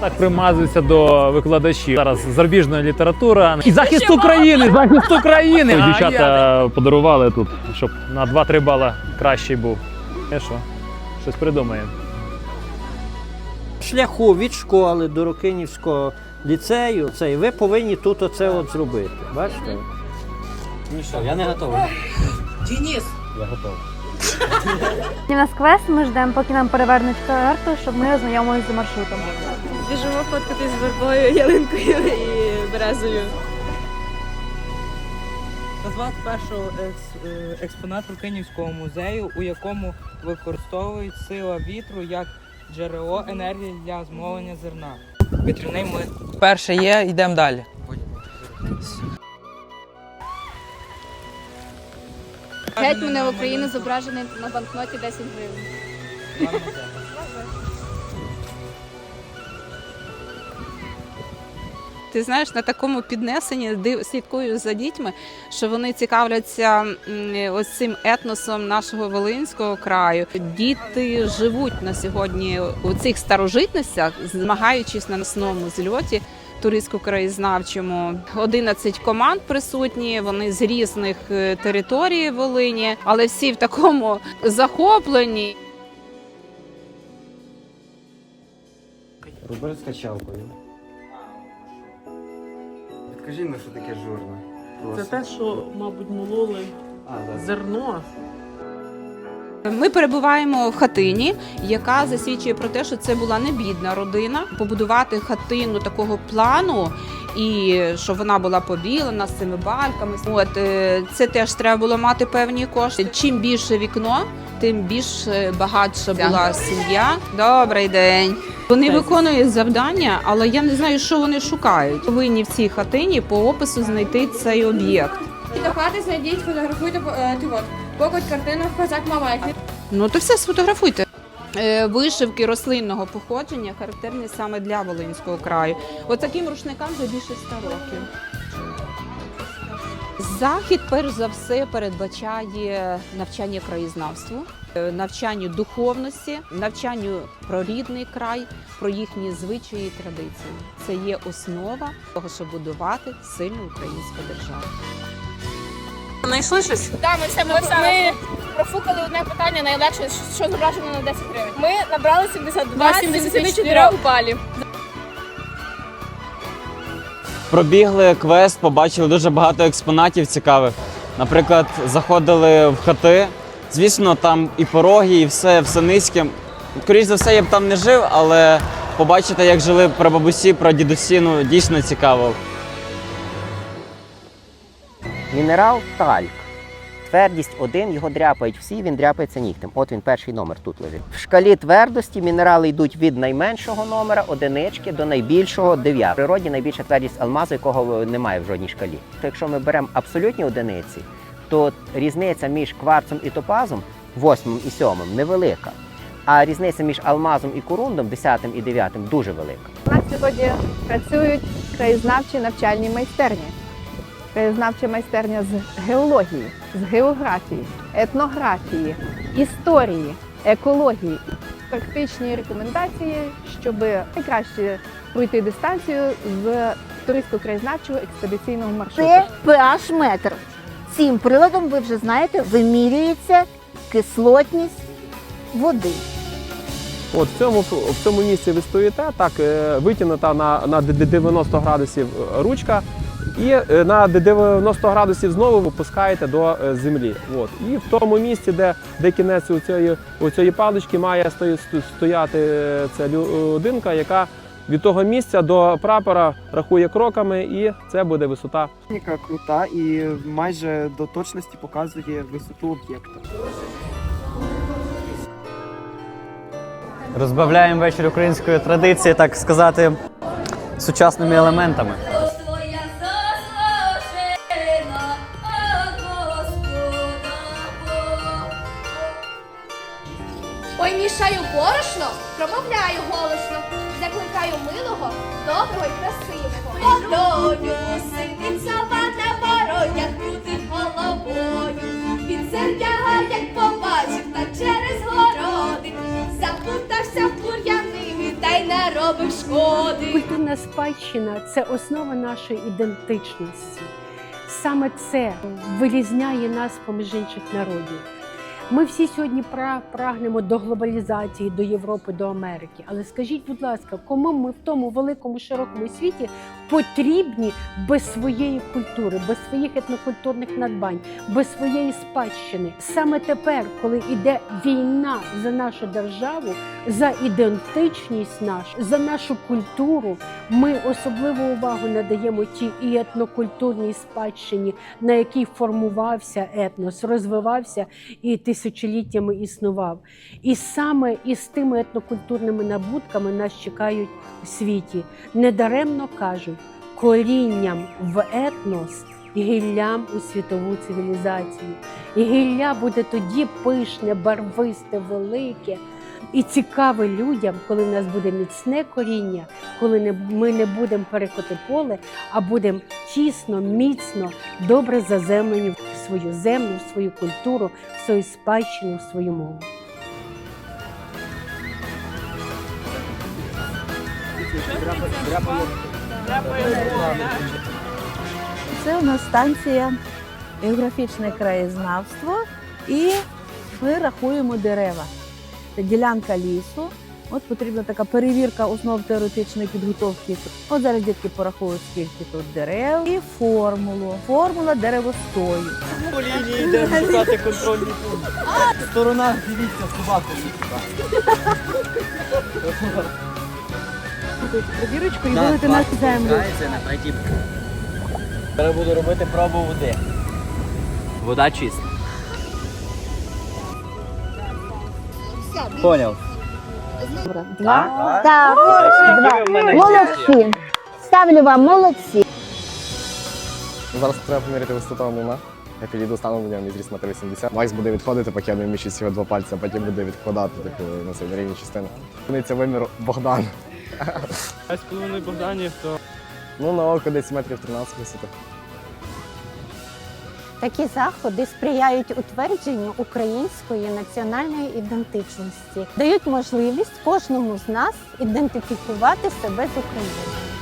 Так примазується до викладачів. Зараз зарубіжна література і захист України, захист України. Дівчата подарували тут, щоб на 2-3 бала кращий був. Е, що? Щось придумаємо. шляху від школи до Рокинівського ліцею, це, ви повинні тут оце от зробити. Бачите? Ну що, я не готовий. Денис, Я готовий. У нас квест, ми ждемо, поки нам перевернуть карту, щоб ми ознайомилися з маршрутом. Біжимо фоткатись з вербою, ялинкою і березою. назвати першого екс, е, експонат Рукинівського музею, у якому використовують сила вітру як джерело енергії для змолення зерна. Вітряний млин. Перше є, йдемо далі. Гетьмана України зображений на банкноті 10 гривень. Ти знаєш, на такому піднесенні див- слідкую за дітьми, що вони цікавляться ось цим етносом нашого Волинського краю. Діти живуть на сьогодні у цих старожитностях, змагаючись на насному зльоті. Туристсько-краєзнавчому 11 команд присутні. Вони з різних е, територій Волині, але всі в такому захопленні. Робер з качалкою. Підкажи мені, що таке журна. Це те, що, мабуть, мололи А, да. зерно. Ми перебуваємо в хатині, яка засвідчує про те, що це була не бідна родина. Побудувати хатину такого плану і щоб вона була побілена з цими бальками. От е, це теж треба було мати певні кошти. Чим більше вікно, тим більш е, багатша була сім'я. Добрий день. Вони виконують завдання, але я не знаю, що вони шукають. Повинні в цій хатині по опису знайти цей об'єкт. До хати знайдіть, фотографуйте е, ти от. Покоть картину козак Мамай. Ну то все сфотографуйте. Е, Вишивки рослинного походження характерні саме для Волинського краю. От рушникам вже більше 100 років. Захід, перш за все, передбачає навчання краєзнавству, е, навчанню духовності, навчанню про рідний край, про їхні звичаї і традиції. Це є основа того, щоб будувати сильну українську державу. Знайшли щось? Так, ми все ми, ми профукали одне питання найлегше, що зображено на 10 гривень. Ми набрали 72 з 74 балів. Пробігли квест, побачили дуже багато експонатів цікавих. Наприклад, заходили в хати. Звісно, там і пороги, і все, все низьке. Скоріше за все, я б там не жив, але побачити, як жили прабабусі, прадідусі, ну дійсно цікаво. Мінерал тальк. Твердість 1, його дряпають всі, він дряпається нігтем. От він перший номер тут лежить. В шкалі твердості мінерали йдуть від найменшого номера, одинички, до найбільшого дев'ятого. В природі найбільша твердість алмазу, якого немає в жодній шкалі. То якщо ми беремо абсолютні одиниці, то різниця між кварцем і топазом, восьмим і сьомим, невелика. А різниця між алмазом і корундом, десятим і дев'ятим, дуже велика. У нас сьогодні працюють краєзнавчі навчальні майстерні. Краєзнавча майстерня з геології, з географії, етнографії, історії, екології. Практичні рекомендації, щоб найкраще пройти дистанцію з туристсько-краєзнавчого експедиційного маршруту. Це pH метр. Цим приладом ви вже знаєте, вимірюється кислотність води. От в цьому в цьому місці ви стоїте, так е, витягнута на, на д- д- 90 градусів ручка, і е, на 90 градусів знову ви пускаєте до е, землі. От. І в тому місці, де, де кінець у цієї, у цієї палички має стояти е, ця людинка, яка від того місця до прапора рахує кроками, і це буде висота. Техніка крута і майже до точності показує висоту об'єкта. Розбавляємо вечір української традиції, так сказати, сучасними елементами. Ой, мішаю борошно, промовляю голосно, закликаю милого, доброго і красивого. Подолю сидить сова на бородях, крутить головою. Він сердяга, як побачив, та через городи запутався в бур'янині, та й не робив шкоди. Культурна спадщина це основа нашої ідентичності. Саме це вирізняє нас поміж інших народів. Ми всі сьогодні пра- прагнемо до глобалізації, до Європи, до Америки. Але скажіть, будь ласка, кому ми в тому великому широкому світі потрібні без своєї культури, без своїх етнокультурних надбань, без своєї спадщини? Саме тепер, коли йде війна за нашу державу, за ідентичність нашу, за нашу культуру, ми особливу увагу надаємо тій і етнокультурній спадщині, на якій формувався етнос, розвивався і тисячоліттями існував. І саме із тими етнокультурними набутками нас чекають у світі. Недаремно кажуть, корінням в етнос. І гіллям у світову цивілізацію. І гілля буде тоді пишне, барвисте, велике, і цікаве людям, коли в нас буде міцне коріння, коли ми не будемо перекоти поле, а будемо тісно, міцно, добре заземлені в свою землю, в свою культуру, в свою спадщину, в свою мову. Це у нас станція географічне краєзнавство, і ми рахуємо дерева. Це ділянка лісу. От потрібна така перевірка основ теоретичної підготовки. От зараз дітки порахують, скільки тут дерев і формулу. Формула деревостою. По лінії йде шукати контрольний пункт. Сторона, дивіться, собаку Перевірочку і вилити на землю. Зараз буду робити пробу води. Вода чиста. Поняв. Два. Так, два. Молодці. Ставлю вам молодці. Зараз треба поміряти висоту луна. Я підійду стану до нього, мій зріст метр 80. Макс буде відходити, поки я не вміщусь його два пальці, а потім буде відкладати типу, на цей на рівні частини. Це вимір Богдан. А з половиною Богданів, то Ну, на око десь метрів 13 висоти. Такі заходи сприяють утвердженню української національної ідентичності, дають можливість кожному з нас ідентифікувати себе з Україною.